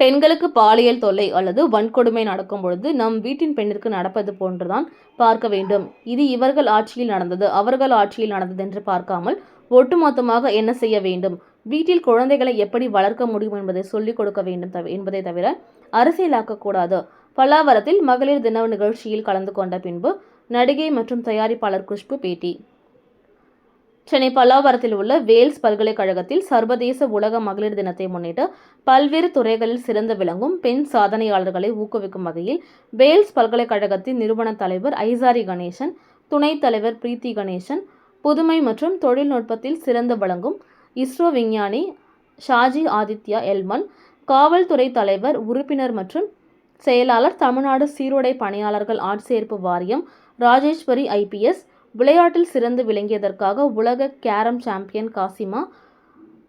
பெண்களுக்கு பாலியல் தொல்லை அல்லது வன்கொடுமை நடக்கும் பொழுது நம் வீட்டின் பெண்ணிற்கு நடப்பது போன்றுதான் பார்க்க வேண்டும். இது இவர்கள் ஆட்சியில் நடந்தது. அவர்கள் ஆட்சியில் நடந்தது என்று பார்க்காமல் ஒட்டுமொத்தமாக என்ன செய்ய வேண்டும்? வீட்டில் குழந்தைகளை எப்படி வளர்க்க முடியும் என்பதை சொல்லிக் கொடுக்க வேண்டும் தவ என்பதை தவிர அரசியலாக்கக்கூடாது. பல்லாவரத்தில் மகளிர் தின நிகழ்ச்சியில் கலந்து கொண்ட பின்பு நடிகை மற்றும் தயாரிப்பாளர் குஷ்பு பேட்டி. சென்னை பல்லாவரத்தில் உள்ள வேல்ஸ் பல்கலைக்கழகத்தில் சர்வதேச உலக மகளிர் தினத்தை முன்னிட்டு பல்வேறு துறைகளில் சிறந்து விளங்கும் பெண் சாதனையாளர்களை ஊக்குவிக்கும் வகையில் வேல்ஸ் பல்கலைக்கழகத்தின் நிறுவன தலைவர் ஐசாரி கணேசன் துணைத் தலைவர் பிரீத்தி கணேசன் புதுமை மற்றும் தொழில்நுட்பத்தில் சிறந்து விளங்கும் இஸ்ரோ விஞ்ஞானி ஷாஜி ஆதித்யா எல்மன் காவல்துறை தலைவர் உறுப்பினர் மற்றும் செயலாளர் தமிழ்நாடு சீருடை பணியாளர்கள் ஆட்சேர்ப்பு வாரியம் ராஜேஸ்வரி ஐபிஎஸ் விளையாட்டில் சிறந்து விளங்கியதற்காக உலக கேரம் சாம்பியன் காசிமா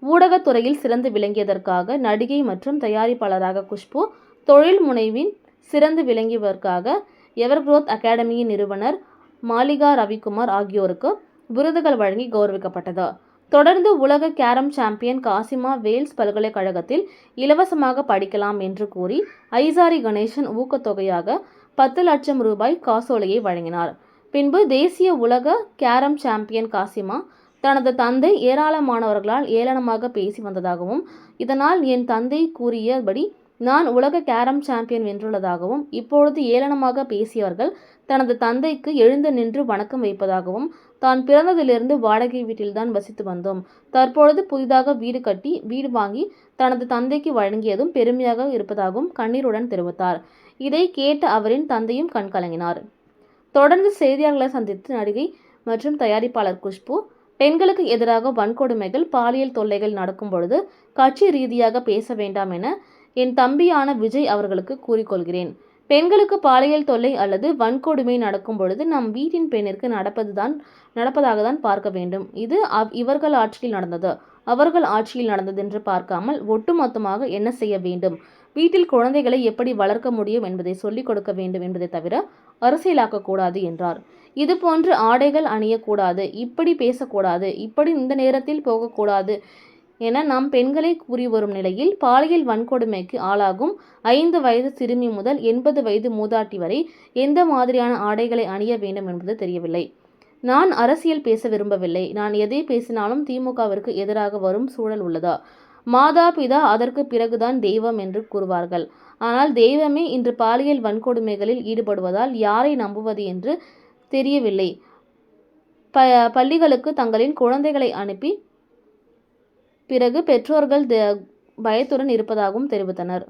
ஊடகத்துறையில் சிறந்து விளங்கியதற்காக நடிகை மற்றும் தயாரிப்பாளராக குஷ்பு தொழில் முனைவின் சிறந்து விளங்கியவதற்காக எவர் குரோத் அகாடமியின் நிறுவனர் மாலிகா ரவிக்குமார் ஆகியோருக்கு விருதுகள் வழங்கி கௌரவிக்கப்பட்டது. தொடர்ந்து உலக கேரம் சாம்பியன் காசிமா வேல்ஸ் பல்கலைக்கழகத்தில் இலவசமாக படிக்கலாம் என்று கூறி ஐசாரி கணேசன் ஊக்கத்தொகையாக பத்து லட்சம் ரூபாய் காசோலையை வழங்கினார். பின்பு தேசிய உலக கேரம் சாம்பியன் காசிமா தனது தந்தை ஏராளமானவர்களால் ஏளனமாக பேசி வந்ததாகவும் இதனால் என் தந்தை கூறியபடி நான் உலக கேரம் சாம்பியன் வென்றுள்ளதாகவும் இப்பொழுது ஏளனமாக பேசியவர்கள் தனது தந்தைக்கு எழுந்து நின்று வணக்கம் வைப்பதாகவும் தான் பிறந்ததிலிருந்து வாடகை வீட்டில்தான் வசித்து வந்தோம். தற்பொழுது புதிதாக வீடு கட்டி வீடு வாங்கி தனது தந்தைக்கு வழங்கியதும் பெருமையாக இருப்பதாகவும் கண்ணீருடன் தெரிவித்தார். இதை கேட்ட அவரின் தந்தையும் கண்கலங்கினார். தொடர்ந்து செய்தியாளர்களை சந்தித்து நடிகை மற்றும் தயாரிப்பாளர் குஷ்பு பெண்களுக்கு எதிராக வன்கொடுமைகள் பாலியல் தொல்லைகள் நடக்கும் பொழுது கட்சி ரீதியாக பேச வேண்டாம் என என் தம்பியான விஜய் அவர்களுக்கு கூறிக்கொள்கிறேன். பெண்களுக்கு பாலியல் தொல்லை அல்லது வன்கொடுமை நடக்கும் பொழுது நம் வீட்டின் பெண்ணிற்கு நடப்பதுதான் நடப்பதாக தான் பார்க்க வேண்டும். இது அவ் இவர்கள் ஆட்சியில் நடந்தது. அவர்கள் ஆட்சியில் நடந்ததென்று பார்க்காமல் ஒட்டுமொத்தமாக என்ன செய்ய வேண்டும்? வீட்டில் குழந்தைகளை எப்படி வளர்க்க முடியும் என்பதை சொல்லிக் கொடுக்க வேண்டும் என்பதை தவிர அரசியலாக்கக்கூடாது என்றார். இதுபோன்று ஆடைகள் அணியக்கூடாது இப்படி பேசக்கூடாது இப்படி இந்த நேரத்தில் போகக்கூடாது என நாம் பெண்களை கூறி வரும் நிலையில் பாலியல் வன்கொடுமைக்கு ஆளாகும் ஐந்து வயது சிறுமி முதல் எண்பது வயது மூதாட்டி வரை எந்த மாதிரியான ஆடைகளை அணிய வேண்டும் என்பது தெரியவில்லை. நான் அரசியல் பேச விரும்பவில்லை. நான் எதை பேசினாலும் திமுகவிற்கு எதிராக வரும் சூழல் உள்ளதா? மாதா பிதா அதற்கு பிறகுதான் தெய்வம் என்று கூறுவார்கள். ஆனால் தெய்வமே இன்று பாலியல் வன்கொடுமைகளில் ஈடுபடுவதால் யாரை நம்புவது என்று தெரியவில்லை. ப பள்ளிகளுக்கு தங்களின் குழந்தைகளை அனுப்பி பிறகு பெற்றோர்கள் த- பயத்துடன் இருப்பதாகவும் தெரிவித்தனர்.